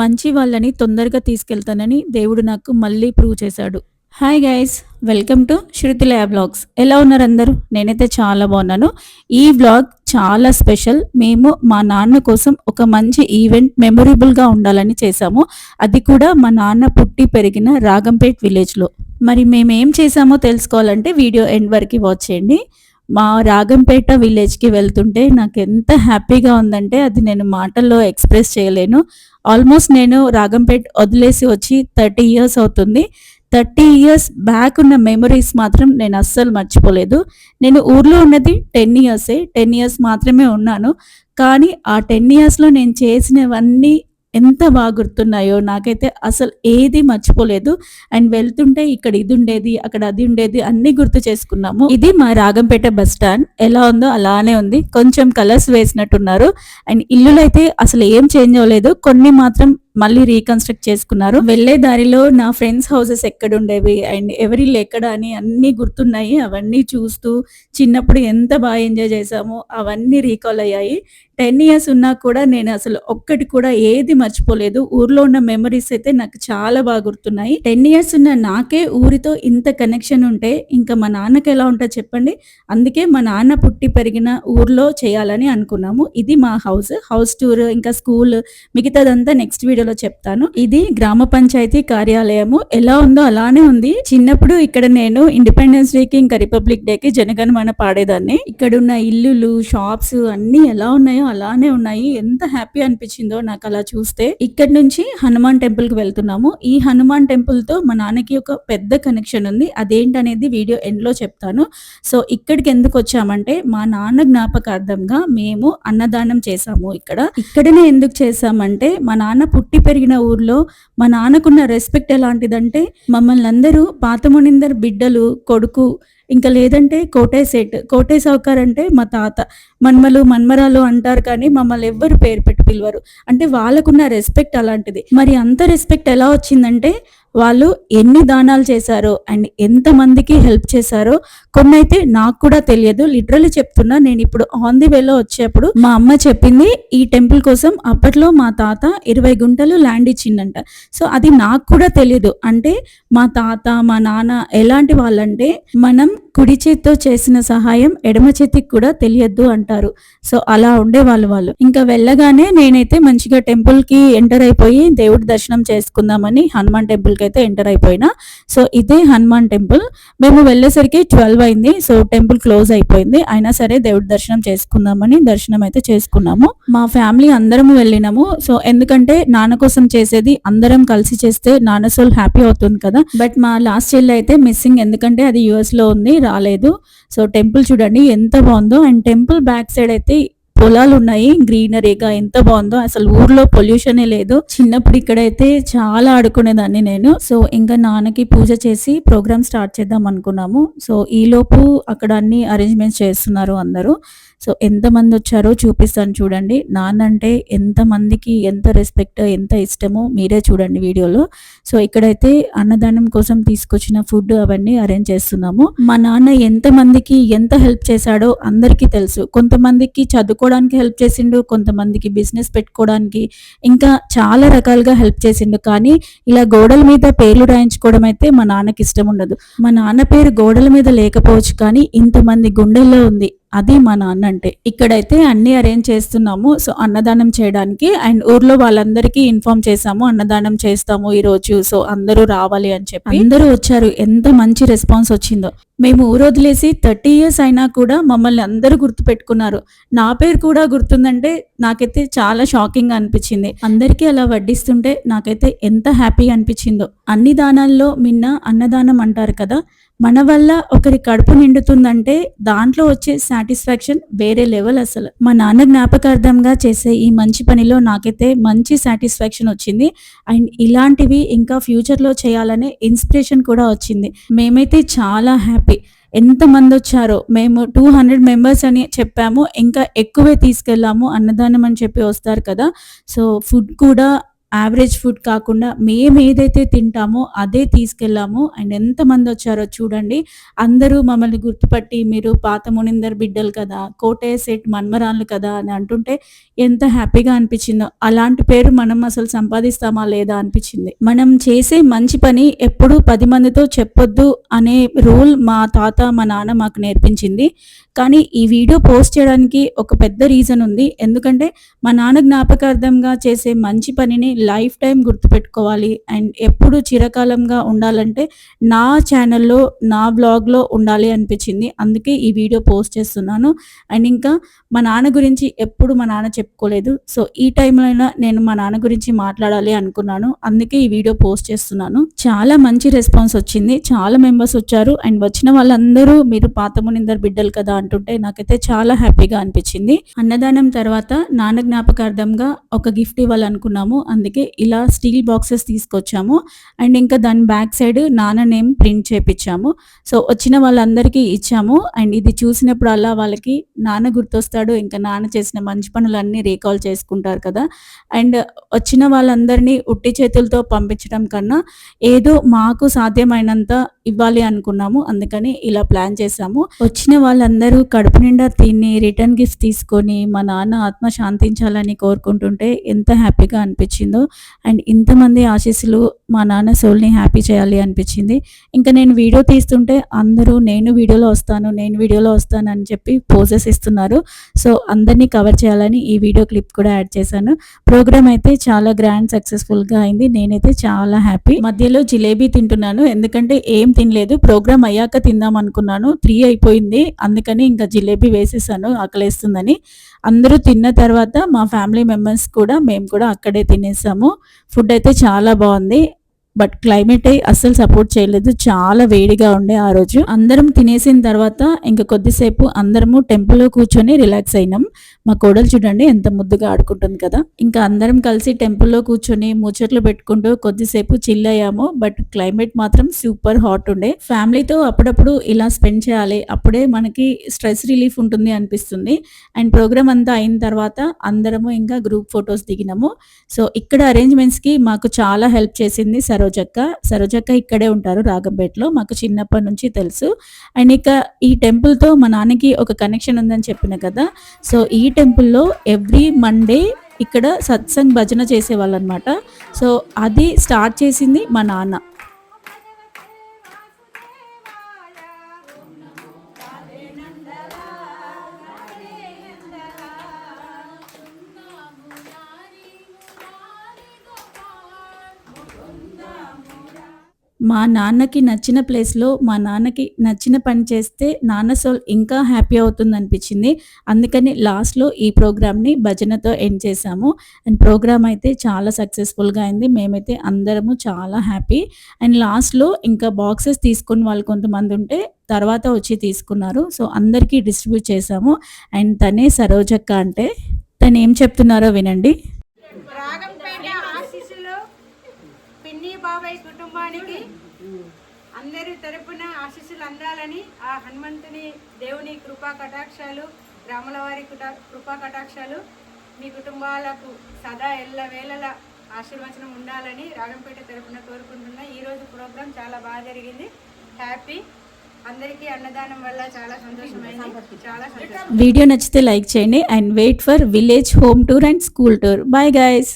మంచి వాళ్ళని తొందరగా తీసుకెళ్తానని దేవుడు నాకు మళ్ళీ ప్రూవ్ చేశాడు. Hi guys welcome to Shrutilaya blogs ఎలా ఉన్నారు అందరూ? నేనైతే చాలా బాగున్నాను. ఈ బ్లాగ్ చాలా స్పెషల్ మేము మా నాన్న కోసం ఒక మంచి ఈవెంట్ మెమొరబుల్గా ఉండాలని చేశాము. అది కూడా మా నాన్న పుట్టి పెరిగిన రాగంపేట్ విలేజ్లో మరి మేము ఏం చేసామో తెలుసుకోవాలంటే వీడియో ఎండ్ వరకు వాచ్ చేయండి. మా రాగంపేట విలేజ్కి వెళ్తుంటే నాకు ఎంత హ్యాపీగా ఉందంటే అది నేను మాటల్లో ఎక్స్ప్రెస్ చేయలేను. ఆల్మోస్ట్ నేను రాగంపేట వదిలేసి వచ్చి థర్టీ ఇయర్స్ అవుతుంది. థర్టీ ఇయర్స్ బ్యాక్ ఉన్న మెమరీస్ మాత్రం నేను అస్సలు మర్చిపోలేదు. నేను ఊర్లో ఉన్నది టెన్ ఇయర్సే టెన్ ఇయర్స్ మాత్రమే ఉన్నాను. కానీ ఆ టెన్ ఇయర్స్లో నేను చేసినవన్నీ ఎంత బాగా గుర్తున్నాయో నాకైతే అసలు ఏది మర్చిపోలేదు. అండ్ వెళ్తుంటే ఇక్కడ ఇది ఉండేది అక్కడ అది ఉండేది అన్ని గుర్తు చేసుకున్నాము. ఇది మా రాగంపేట బస్ స్టాండ్. ఎలా ఉందో అలానే ఉంది. కొంచెం కలర్స్ వేసినట్టున్నారు. అండ్ ఇల్లులు అయితే అసలు ఏం చేంజ్ అవ్వలేదు. కొన్ని మాత్రం మళ్ళీ రీకన్స్ట్రక్ట్ చేసుకున్నారు. వెళ్ళే దారిలో నా ఫ్రెండ్స్ హౌసెస్ ఎక్కడ ఉండేవి అండ్ ఎవరిల్లు ఎక్కడ అని అన్ని గుర్తున్నాయి. అవన్నీ చూస్తూ చిన్నప్పుడు ఎంత బాగా ఎంజాయ్ చేసామో అవన్నీ రీకాల్ అయ్యాయి. టెన్ ఇయర్స్ ఉన్నా కూడా నేను అసలు ఒక్కటి కూడా ఏది మర్చిపోలేదు. ఊర్లో ఉన్న మెమరీస్ అయితే నాకు చాలా బాగా గుర్తున్నాయి. టెన్ ఇయర్స్ ఉన్న నాకే ఊరితో ఇంత కనెక్షన్ ఉంటే ఇంకా మా నాన్నకి ఎలా ఉంటుందో చెప్పండి. అందుకే మా నాన్న పుట్టి పెరిగిన ఊర్లో చేయాలని అనుకున్నాము. ఇది మా హౌస్ హౌస్ టూర్ ఇంకా స్కూల్ మిగతాదంతా నెక్స్ట్ వీడియోలో చెప్తాను. ఇది గ్రామ పంచాయతీ కార్యాలయము. ఎలా ఉందో అలానే ఉంది. చిన్నప్పుడు ఇక్కడ నేను ఇండిపెండెన్స్ డేకి ఇంకా రిపబ్లిక్ డేకి జనగణమన పాడేదాన్ని. ఇక్కడ ఉన్న ఇల్లులు షాప్స్ అన్ని ఎలా ఉన్నాయో అలానే ఉన్నాయి. ఎంత హ్యాపీ అనిపించిందో నాకు అలా చూస్తే. ఇక్కడ నుంచి హనుమాన్ టెంపుల్కి వెళ్తున్నాము. ఈ హనుమాన్ టెంపుల్తో మా నాన్నకి ఒక పెద్ద కనెక్షన్ ఉంది. అదేంటనేది వీడియో ఎండ్లో చెప్తాను. సో ఇక్కడికి ఎందుకు వచ్చామంటే మా నాన్న జ్ఞాపకార్థంగా మేము అన్నదానం చేసాము ఇక్కడ. ఇక్కడనే ఎందుకు చేసామంటే మా నాన్న పుట్టి పుట్టి పెరిగిన ఊర్లో మా నాన్నకున్న రెస్పెక్ట్ ఎలాంటిదంటే మమ్మల్ని అందరూ పాతమునిందర్ బిడ్డలు కొడుకు ఇంకా లేదంటే కోటేసేట్ కోటే సౌకర్ అంటే మా తాత. మన్మలు మన్మరాలు అంటారు కానీ మమ్మల్ని ఎవ్వరు పేరు పెట్టి పిలవరు. అంటే వాళ్ళకున్న రెస్పెక్ట్ అలాంటిది. మరి అంత రెస్పెక్ట్ ఎలా వచ్చిందంటే వాళ్ళు ఎన్ని దానాలు చేశారో అండ్ ఎంతమందికి హెల్ప్ చేశారో కొన్ని అయితే నాకు కూడా తెలియదు. లిటరలీ చెప్తున్నా నేను ఇప్పుడు ఆన్ ది వేలో వచ్చేప్పుడు మా అమ్మ చెప్పింది ఈ టెంపుల్ కోసం అప్పట్లో మా తాత ఇరవై గుంటలు ల్యాండ్ ఇచ్చిందంట. సో అది నాకు కూడా తెలియదు అంటే మా తాత మా నాన్న ఎలాంటి వాళ్ళంటే మనం కుడి చేత్తో చేసిన సహాయం ఎడమ చేతికి కూడా తెలియద్దు అంటారు. సో అలా ఉండేవాళ్ళు వాళ్ళు. ఇంకా వెళ్ళగానే నేనైతే మంచిగా టెంపుల్కి ఎంటర్ అయిపోయి దేవుడి దర్శనం చేసుకుందామని హనుమాన్ టెంపుల్కి అయితే ఎంటర్ అయిపోయినా సో ఇదే హనుమాన్ టెంపుల్. మేము వెళ్ళేసరికి ట్వెల్వ్ అయింది సో టెంపుల్ క్లోజ్ అయిపోయింది. అయినా సరే దేవుడి దర్శనం చేసుకుందామని దర్శనం అయితే చేసుకున్నాము. మా ఫ్యామిలీ అందరం వెళ్ళినాము. సో ఎందుకంటే నాన్న కోసం చేసేది అందరం కలిసి చేస్తే నాన్న సోల్ హ్యాపీ అవుతుంది కదా. బట్ మా లాస్ట్ చెల్లి అయితే మిస్సింగ్ ఎందుకంటే అది యుఎస్లో ఉంది రాలేదు. సో టెంపుల్ చూడండి ఎంత బాగుందో. అండ్ టెంపుల్ బ్యాక్ సైడ్ అయితే పొలాలు ఉన్నాయి గ్రీనరీగా ఎంత బాగుందో అసలు ఊర్లో పొల్యూషనే లేదు. చిన్నప్పుడు ఇక్కడైతే చాలా ఆడుకునేదాన్ని నేను. సో ఇంకా నాన్నకి పూజ చేసి ప్రోగ్రామ్ స్టార్ట్ చేద్దాం అనుకున్నాము. సో ఈలోపు అక్కడ అన్ని అరేంజ్మెంట్స్ చేస్తున్నారు అందరూ. సో ఎంతమంది వచ్చారో చూపిస్తాను చూడండి. నాన్న అంటే ఎంతమందికి ఎంత రెస్పెక్ట్ ఎంత ఇష్టమో మీరే చూడండి వీడియోలో. సో ఇక్కడైతే అన్నదానం కోసం తీసుకొచ్చిన ఫుడ్ అవన్నీ అరేంజ్ చేస్తున్నాము. మా నాన్న ఎంతమందికి ఎంత హెల్ప్ చేశాడో అందరికీ తెలుసు. కొంతమందికి చదువుకోవడానికి హెల్ప్ చేసిండు కొంతమందికి బిజినెస్ పెట్టుకోవడానికి ఇంకా చాలా రకాలుగా హెల్ప్ చేసిండు. కానీ ఇలా గోడల మీద పేర్లు రాయించుకోవడం అయితే మా నాన్నకి ఇష్టం ఉండదు. మా నాన్న పేరు గోడల మీద లేకపోవచ్చు కానీ ఇంతమంది గుండెల్లో ఉంది. అది మా నాన్న అంటే ఇక్కడైతే అన్ని అరేంజ్ చేస్తున్నాము. సో అన్నదానం చేయడానికి అండ్ ఊర్లో వాళ్ళందరికీ ఇన్ఫార్మ్ చేసాము అన్నదానం చేస్తాము ఈ రోజు. సో అందరూ రావాలి అని చెప్పి. అందరూ వచ్చారు. ఎంత మంచి రెస్పాన్స్ వచ్చిందో. మేము ఊరు వదిలేసి థర్టీ ఇయర్స్ అయినా కూడా మమ్మల్ని అందరూ గుర్తు పెట్టుకున్నారు నా పేరు కూడా గుర్తుందంటే నాకైతే చాలా షాకింగ్ అనిపించింది. అందరికీ అలా వడ్డిస్తుంటే నాకైతే ఎంత హ్యాపీ అనిపించిందో. అన్ని దానాల్లో మిన్న అన్నదానం అంటారు కదా మన వల్ల ఒకరి కడుపు నిండుతుందంటే దాంట్లో వచ్చే సాటిస్ఫాక్షన్ వేరే లెవెల్ అసలు. మా నాన్న జ్ఞాపకార్థంగా చేసే ఈ మంచి పనిలో నాకైతే మంచి సాటిస్ఫాక్షన్ వచ్చింది. అండ్ ఇలాంటివి ఇంకా ఫ్యూచర్లో చేయాలనే ఇన్స్పిరేషన్ కూడా వచ్చింది. మేమైతే చాలా హ్యాపీ. ఎంతమంది వచ్చారో మేము టూ హండ్రెడ్ మెంబర్స్ అని చెప్పాము. ఇంకా ఎక్కువే తీసుకెళ్ళాము. అన్నదానం అని చెప్పి వస్తారు కదా. సో ఫుడ్ కూడా యావరేజ్ ఫుడ్ కాకుండా మేము ఏదైతే తింటామో అదే తీసుకెళ్ళాము. అండ్ ఎంతమంది వచ్చారో చూడండి. అందరూ మమ్మల్ని గుర్తుపట్టి మీరు పాత మునిందర్ బిడ్డలు కదా కోటయ్య సెట్ మన్మరాన్లు కదా అని అంటుంటే ఎంత హ్యాపీగా అనిపించిందో. అలాంటి పేరు మనం అసలు సంపాదిస్తామా లేదా అనిపించింది. మనం చేసే మంచి పని ఎప్పుడూ పది మందితో చెప్పొద్దు అనే రూల్ మా తాత మా నాన్న మాకు నేర్పించింది. కానీ ఈ వీడియో పోస్ట్ చేయడానికి ఒక పెద్ద రీజన్ ఉంది. ఎందుకంటే మా నాన్న జ్ఞాపకార్థంగా చేసే మంచి పనిని లైఫ్ టైం గుర్తుపెట్టుకోవాలి. అండ్ ఎప్పుడు చిరకాలంగా ఉండాలంటే నా ఛానల్లో నా బ్లాగ్లో ఉండాలి అనిపించింది. అందుకే ఈ వీడియో పోస్ట్ చేస్తున్నాను. అండ్ ఇంకా మా నాన్న గురించి ఎప్పుడు మా నాన్న చెప్పుకోలేదు. సో ఈ టైంలో అయినా నేను మా నాన్న గురించి మాట్లాడాలి అనుకున్నాను. అందుకే ఈ వీడియో పోస్ట్ చేస్తున్నాను. చాలా మంచి రెస్పాన్స్ వచ్చింది. చాలా మెంబర్స్ వచ్చారు. అండ్ వచ్చిన వాళ్ళందరూ మీరు పాత మునిందరు బిడ్డలు కదా అంటుంటే నాకైతే చాలా హ్యాపీగా అనిపించింది. అన్నదానం తర్వాత నాన్న జ్ఞాపకార్థంగా ఒక గిఫ్ట్ ఇవ్వాలనుకున్నాము. అందుకే ఇలా స్టీల్ బాక్సెస్ తీసుకొచ్చాము. అండ్ ఇంకా దాని బ్యాక్ సైడ్ నాన్న నేమ్ ప్రింట్ చేపించాము సో వచ్చిన వాళ్ళందరికీ ఇచ్చాము. అండ్ ఇది చూసినప్పుడు అలా వాళ్ళకి నాన్న గుర్తొస్తాడు. ఇంకా నాన్న చేసిన మంచి పనులన్నీ రీకాల్ చేసుకుంటారు కదా. అండ్ వచ్చిన వాళ్ళందరినీ ఉట్టి చేతులతో పంపించడం కన్నా ఏదో మాకు సాధ్యమైనంత ఇవ్వాలి అనుకున్నాము. అందుకని ఇలా ప్లాన్ చేసాము వచ్చిన వాళ్ళందరూ కడుపు నిండా తిని రిటర్న్ గిఫ్ట్ తీసుకొని మా నాన్న ఆత్మ శాంతించాలని కోరుకుంటుంటే ఎంత హ్యాపీగా అనిపించిందో అండ్ ఇంతమంది ఆశీస్సులు మా నాన్న సోల్ని హ్యాపీ చేయాలి అనిపించింది. ఇంకా నేను వీడియో తీస్తుంటే అందరూ నేను వీడియోలో వస్తాను నేను వీడియోలో వస్తాను అని చెప్పి పోజెస్ ఇస్తున్నారు. సో అందరినీ కవర్ చేయాలని ఈ వీడియో క్లిప్ కూడా యాడ్ చేశాను. ప్రోగ్రామ్ అయితే చాలా గ్రాండ్ సక్సెస్ఫుల్గా అయింది. నేనైతే చాలా హ్యాపీ మధ్యలో జిలేబీ తింటున్నాను. ఎందుకంటే ఏం తినలేదు. ప్రోగ్రామ్ అయ్యాక తిందాం అనుకున్నాను. త్రీ అయిపోయింది. అందుకని ఇంకా జిలేబీ వేసేసాను ఆకలేస్తుందని. అందరూ తిన్న తర్వాత మా ఫ్యామిలీ మెంబర్స్ కూడా మేము కూడా అక్కడే తినేసాము. ఫుడ్ అయితే చాలా బాగుంది. బట్ క్లైమేట్ అస్సలు సపోర్ట్ చేయలేదు. చాలా వేడిగా ఉండే ఆ రోజు. అందరం తినేసిన తర్వాత ఇంకా కొద్దిసేపు అందరము టెంపుల్లో కూర్చొని రిలాక్స్ అయినాం. మా కోడలు చూడండి ఎంత ముద్దుగా ఆడుకుంటుంది కదా. ఇంకా అందరం కలిసి టెంపుల్లో కూర్చొని ముచ్చట్లు పెట్టుకుంటూ కొద్దిసేపు చిల్ అయ్యాము. బట్ క్లైమేట్ మాత్రం సూపర్ హాట్ ఉండే. ఫ్యామిలీతో అప్పుడప్పుడు ఇలా స్పెండ్ చేయాలి. అప్పుడే మనకి స్ట్రెస్ రిలీఫ్ ఉంటుంది అనిపిస్తుంది. అండ్ ప్రోగ్రామ్ అంతా అయిన తర్వాత అందరము ఇంకా గ్రూప్ ఫొటోస్ దిగినాము. సో ఇక్కడ అరేంజ్మెంట్స్కి మాకు చాలా హెల్ప్ చేసింది సరోజక్క సరోజక్క ఇక్కడే ఉంటారు రాగంపేటలో మాకు చిన్నప్పటి నుంచి తెలుసు. అండ్ ఇక ఈ టెంపుల్తో మా నాన్నకి ఒక కనెక్షన్ ఉందని చెప్పిన కదా. సో ఈ టెంపుల్లో ఎవ్రీ మండే ఇక్కడ సత్సంగ్ భజన చేసేవాళ్ళు అనమాట సో అది స్టార్ట్ చేసింది మా నాన్న. మా నాన్నకి నచ్చిన ప్లేస్లో మా నాన్నకి నచ్చిన పని చేస్తే నాన్న సోల్ ఇంకా హ్యాపీ అవుతుంది అనిపించింది అందుకని లాస్ట్లో ఈ ప్రోగ్రామ్ని భజనతో ఎండ్ చేశాము. అండ్ ప్రోగ్రామ్ అయితే చాలా సక్సెస్ఫుల్గా అయింది. మేమైతే అందరము చాలా హ్యాపీ అండ్ లాస్ట్లో ఇంకా బాక్సెస్ తీసుకుని వాళ్ళు కొంతమంది ఉంటే తర్వాత వచ్చి తీసుకున్నారు. సో అందరికీ డిస్ట్రిబ్యూట్ చేశాము. అండ్ తనే సరోజక్క అంటే తను ఏం చెప్తున్నారో వినండి రాగంపేట ఆశీస్సులు పిన్ని బాబాయ్ కుటుంబానికి అందరి తరపున ఆశీస్సులు అందాలని ఆ హనుమంతుని దేవుని కృపా కటాక్షాలు రాములవారి వారి కృపా కటాక్షాలు మీ కుటుంబాలకు సదా ఎల్ల వేళల ఆశీర్వచనం ఉండాలని రాగంపేట తరపున కోరుకుంటున్నా. ఈరోజు ప్రోగ్రాం చాలా బాగా జరిగింది. హ్యాపీ. అందరికీ అన్నదానం వల్ల చాలా సంతోషమైంది. చాలా వీడియో నచ్చితే లైక్ చేయండి and wait for village home tour and school tour. Bye guys